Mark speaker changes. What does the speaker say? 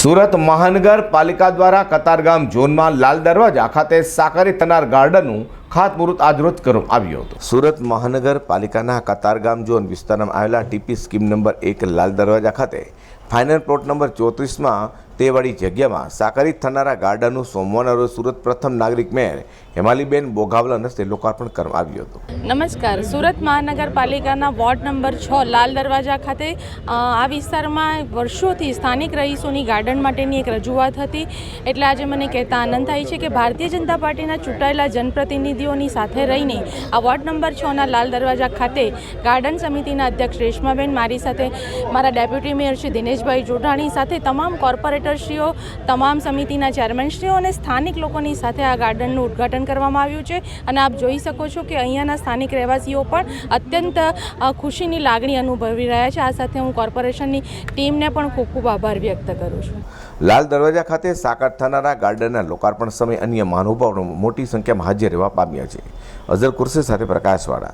Speaker 1: સુરત મહાનગરપાલિકા દ્વારા કતારગામ ઝોનમાં લાલ દરવાજા ખાતે સાકારી થનાર ગાર્ડનનું ખાતમુહૂર્ત આજરોજ કરવામાં આવ્યું હતું. સુરત મહાનગરપાલિકાના કતારગામ ઝોન વિસ્તારમાં આવેલા ટીપી સ્કીમ નંબર એક લાલ દરવાજા ખાતે ફાઇનલ પ્લોટ નંબર ચોત્રીસમાં તેવાળી જગ્યામાં સાકારિત થનારા ગાર્ડનનું સોમવારના રોજ સુરત પ્રથમ નાગરિક મેયર હેમાલીબેન બોગાવલા હસ્તે લોકાર્પણ કરવામાં આવ્યું હતું.
Speaker 2: નમસ્કાર. સુરત મહાનગરપાલિકાના વોર્ડ નંબર છ, લાલ દરવાજા ખાતે આ વિસ્તારમાં વર્ષોથી સ્થાનિક રહીશોની ગાર્ડન માટેની એક રજૂઆત હતી. એટલે આજે મને કહેતા આનંદ થાય છે કે ભારતીય જનતા પાર્ટીના ચૂંટાયેલા જનપ્રતિનિધિઓની સાથે રહીને આ વોર્ડ નંબર છના લાલ દરવાજા ખાતે ગાર્ડન સમિતિના અધ્યક્ષ રેશમાબેન મારી સાથે, મારા ડેપ્યુટી મેયર શ્રી દિનેશભાઈ જોડાણી સાથે, તમામ કોર્પોરેટરશ્રીઓ તમામ સમિતિના ચેરમેનશ્રીઓ અને સ્થાનિક લોકોની સાથે આ ગાર્ડનનું ઉદ્ઘાટન કરવામાં આવ્યું છે. અને આપ જોઈ શકો છો કે અહીંયાના સ્થાનિક રહેવાસીઓ પણ અત્યંત ખુશીની લાગણી અનુભવી રહ્યા છે. આ સાથે હું કોર્પોરેશનની ટીમને પણ ખૂબ ખૂબ આભાર વ્યક્ત કરું છું.
Speaker 1: લાલ દરવાજા ખાતે સાકાર થનારા ગાર્ડનના લોકાર્પણ સમયે અન્ય મહાનુભાવો મોટી સંખ્યામાં હાજર રહેવા પામ્યા છે. અઝર કુર્સી સાથે પ્રકાશવાળા.